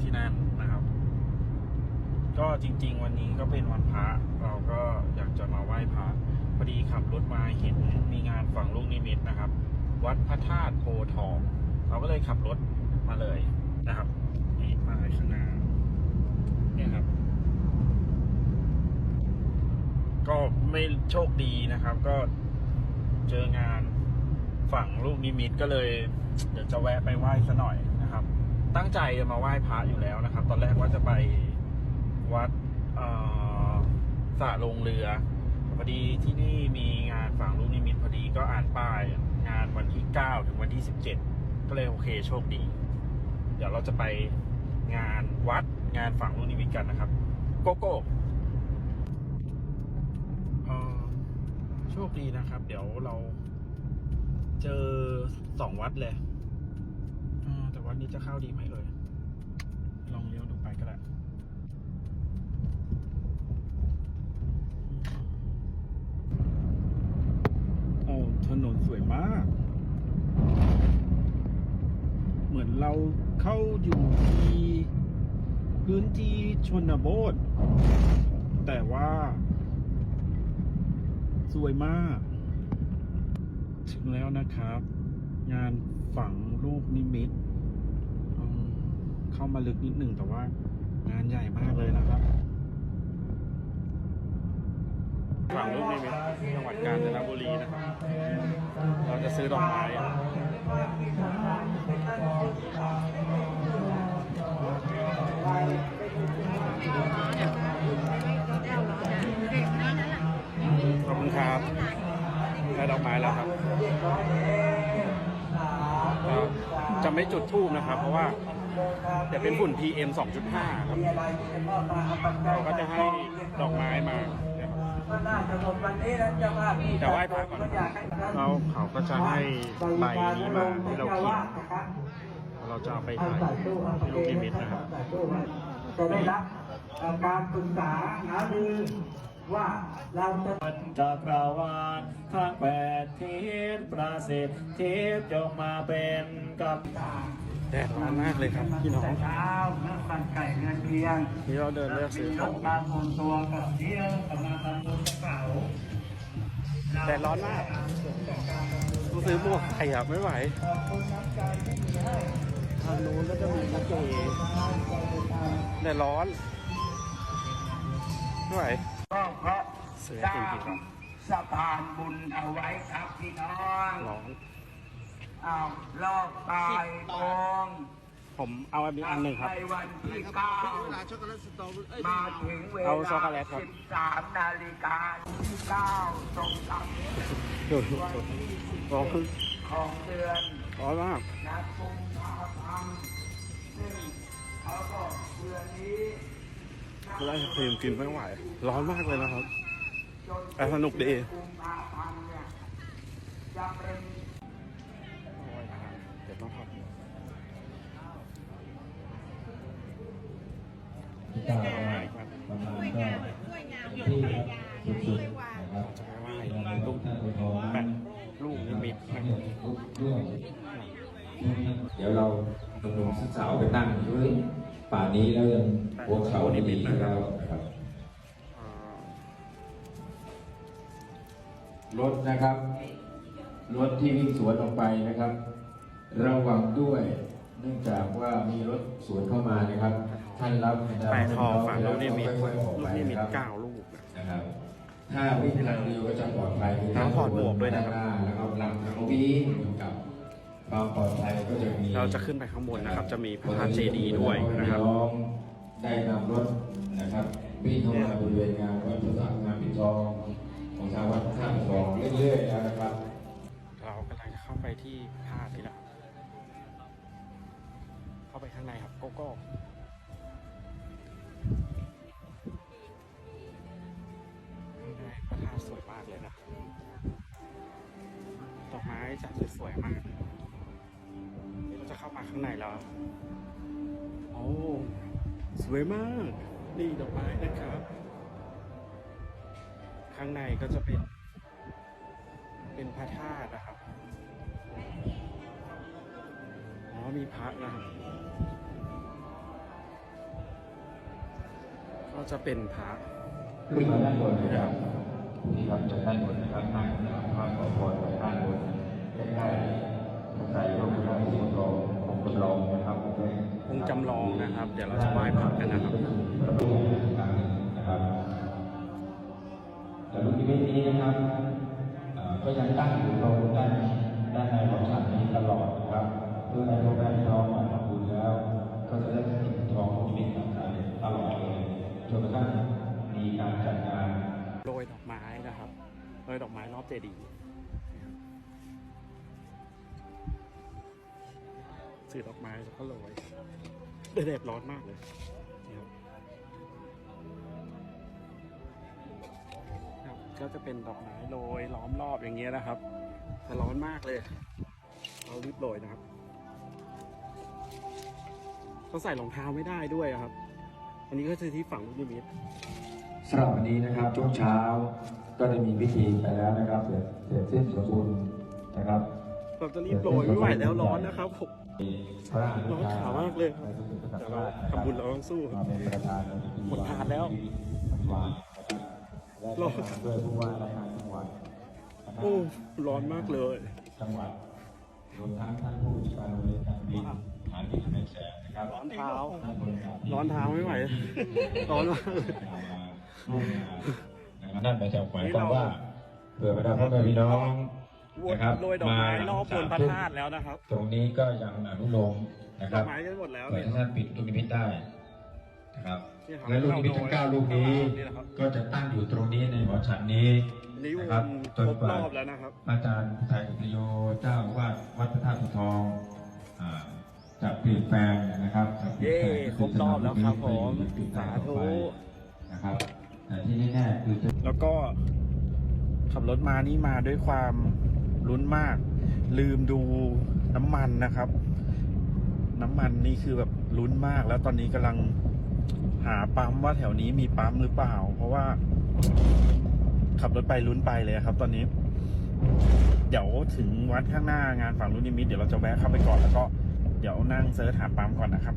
ที่นั่นนะครับ ก็จริง ๆ วันนี้ก็เป็นวันพระเราก็อยากจะมาไหว้พระพอดีขับรถมาเห็นมีงานฝั่งลูกนิมิตนะครับ วัดพระธาตุโพทอง เราก็เลยขับรถมาเลยนะครับนี่มาข้างหน้าเนี่ยครับ ก็ไม่โชคดีนะครับ ก็เจองานฝั่งลูกนิมิตก็เลย เดี๋ยวจะแวะไปไหว้ซะหน่อย ตั้งใจจะมาไหว้พระอยู่แล้วนะครับ ตอนแรกว่าจะไปวัดสระลงเรือพอดีที่นี่มีงานฝั่งลูกนิมิตพอดีก็อ่านป้ายงานวันที่ 9 ถึงวันที่ 17 ก็เลยโอเคโชคดี เดี๋ยวเราจะไปงานวัดงานฝั่งลูกนิมิตกันนะครับ โกโก้โชคดีนะครับ เดี๋ยวเราเจอสองวัดเลย วัดนี้จะเข้าดีไหมเลย ลองเลี้ยวดูไปก็ได้โอ้ถนนสวยมาก เหมือนเราเข้าอยู่ที่พื้นที่ชนบท แต่ว่า สวยมาก ถึงแล้วนะครับ งานฝังลูกนิมิต เข้ามาลึกนิดหนึ่งแต่ว่างานใหญ่มากเลยนะครับฝั่งลูกนิมิตจังหวัดกาญจนบุรีนะครับ เราจะซื้อดอกไม้อะขอบคุณครับได้ดอกไม้แล้วครับก็จะ ไม่จุดทูบนะครับ เพราะว่าเดี๋ยวเป็นฝุ่น PM 2.5 ครับเราก็จะให้ดอกไม้มาจะหมดวันนี้แต่ไหว้พระก่อนเราเขาก็จะให้ใบนี้มาให้เราเขียนเราจะเอาไปถ่ายที่ลูกนิมิตนะครับจะได้รับการปรึกษาหารือ ว่าเราจะจักรวาลทั้งแปดทิศประสิทธิ์ทิศจงมาเป็นกับแดดร้อนมากเลยครับพี่น้องแต่เช้าเมื่อปันไก่เงินเพียงนี่เราเดินเลือกซื้อของการมูลตัวกับเที่ยวกำลังทำบุญกระเป๋าแดดร้อนมากต้องซื้อหมวกใครอะไม่ไหวขอบคุณน้ำใจที่มีให้ทางนู้นก็จะมีกระเจแดดร้อนไม่ไหวก็เพราะเสือสจริร้างๆครับสะพานบุญเอาไว้ครับพี่น้องร้อนเอารอบตายตรงผมเอาอันนี้อันหนึ่งครับ ในวันที่เก้ามาถึงเวลาเอาช็อกโกแลตครับ สิบสามนาฬิกาที่เก้าตรงตามดูดูวันดูที่สิบร้อนเอ็ดของเดือนร้อนมากนะกุมภาพันธ์ซึ่งเขาก็เดือนนี้ ไม่ได้ครีมกินไม่ไหว ร้อนมากเลยนะครับ แต่สนุกดีกุมภาพันธ์เดี๋ยวต้องทอดหมูที่เก้าก็ประมาณก็ที่ครับสุดๆนะครับจะไปไหว้เราลูกท่านไปทอแปดลูกนิมิตนะครับร่วมเดี๋ยวเราหนุ่มๆสาวๆไปนั่งด้วยป่านี้แล้วยังหัวเขานี่ดีแล้ว ถนะครับ รถที่วิ่งสวนออกไปนะครับ ระวังด้วย เนื่องจากว่ามีรถสวนเข้ามานะครับ ท่านรับแปะทองฝั่งลูกนิมิตค่อยๆออกลูไปกนิมิตนะครับเก้าลูกนะนะครับ ถ้าวิ่งทางเดียวก็จะปลอดภัยแล้วถอดหมวกด้วยนะครับด้านหาแล้วก็ลำแล้วก็วิ่งอยู่กับความปลอดภัยก็จะมีเราจะขึ้นไปข้างบนนะครับ จะมีพระธาตุเจดีย์ด้วยนะครับน้องได้นำรถนะครับวิ่งเข้ามาบริเวณงานวัดพระธาตุงานปิดทอง ของทางวัดพระธาตุทองเรื่อยๆแล้วนะครับ เรากำลังจะเข้าไปที่พระธาตุนี่นะครับ เข้าไปข้างในครับโกโก้ข้างในพระธาตุสวยมากเลยนะดอกไม้จัดสวยๆมากนี่เราจะเข้ามาข้างในแล้วโอ้สวยมาก นี่ดอกไม้นะครับ ข้างในก็จะเป็น เป็นพระธาตุนะครับ อ๋อ มีพระนะครับ ก็จะเป็นพระขึ้นมาด้านบนนะครับที่ครับจากด้านบนนะครับนั่งภาพขอพรไว้ด้านบนใกล้ๆใส่รูปพระพุทธรูปองค์จำลองนะครับองค์จำลองนะครับ เดี๋ยวเราจะไหว้พระกันนะครับีวิตนี้นะครับก็ยังตั้งอยู่ตรงด้านด้านในของฉันนี้ตลอดนะครับ เพื่อให้พวกแม่พี่น้องมาทำบุญแล้ว ก็จะได้ติดทองนิมิตต่างๆตลอดเลยจนกระทั่งมีการจัดงานโรยดอกไม้นะครับโรยดอกไม้รอบเจดีย์สื่อดอกไม้แล้วก็โรยแดดร้อนมากเลย ก็จะเป็นดอกไม้โรยล้อมรอบอย่างเงี้ยนะครับแต่ร้อนมากเลย เรารีบโรยนะครับเขาใส่รองเท้าไม่ได้ด้วยอะครับ อันนี้ก็คือที่ฝังลูกนิมิตสำหรับวันนี้นะครับช่วงเช้าก็ได้มีพิธีไปแล้วนะครับเสร็จเสร็จสิ้นสมบูรณ์นะครับเราจะรีบโรยไม่ไหวแล้วร้อนนะครับผมพระอนุร้อนขามากเลยครับแต่เราทำบุญเราต้องสู้มาเป็นประธานในพิธีหมดทานแล้ววางนะครับ และร้อนด้วยผู้ว่าราชการจังหวัดนะครับโอ้ร้อนมากเลย จังหวัดรวมทั้งท่านผู้จัดการโรงเรียนการบินฐานบินแม่แสนนะครับร้อนเท้าท่านบริการร้อนเท้าไม่ไหวร้อนมากเลยร่วมงานนะครับนั่นหมายหมายความว่าเผื่อบรรดาพ่อแม่พี่น้องวนนะครับโรยดอกไม้มารอบบนพระสามทุ่มธาตุแล้วนะครับ ตรงนี้ก็ยังอนุโลมนะดคอรับกไม้กันหมดแล้วเปิดเนี่ยให้ท่านปิดลูกนิมิตได้ นะครับนี่ครับและลูกนิมิตทั้งเก้าลูกนี้นี่นะครับก็จะตั้งอยู่ตรงนี้ในหอฉันนี้นิ้วนะครับคจรนบกว่ารอบแล้วนะครับอาจารย์ไทยอุปโยเจ้าอาวาดวัดพระธาตุทองอ่าจะเปลี่ยนแปลงนะครับจะเปลี่ยนแปลงเย้ครบรอบแล้วครับผมจะเปลี่ยนแปลงต่อไปสาธุนะครับแต่ที่แน่ๆคือจะแล้วก็ขับรถมานี่มาด้วยความลุ้นมาก ลืมดูน้ำมันนะครับ น้ำมันนี่คือแบบลุ้นมากแล้วตอนนี้กำลัง หาปั๊มว่าแถวนี้มีปั๊มหรือเปล่า เพราะว่า ขับรถไปลุ้นไปเลยครับ ตอนนี้ เดี๋ยวถึงวัดข้างหน้า งานฝั่งรุ่นนิมิตเดี๋ยวเราจะแวะเข้าไปก่อนแล้วก็เดี๋ยวนั่งเซิร์ชหาปั๊มก่อนนะครับ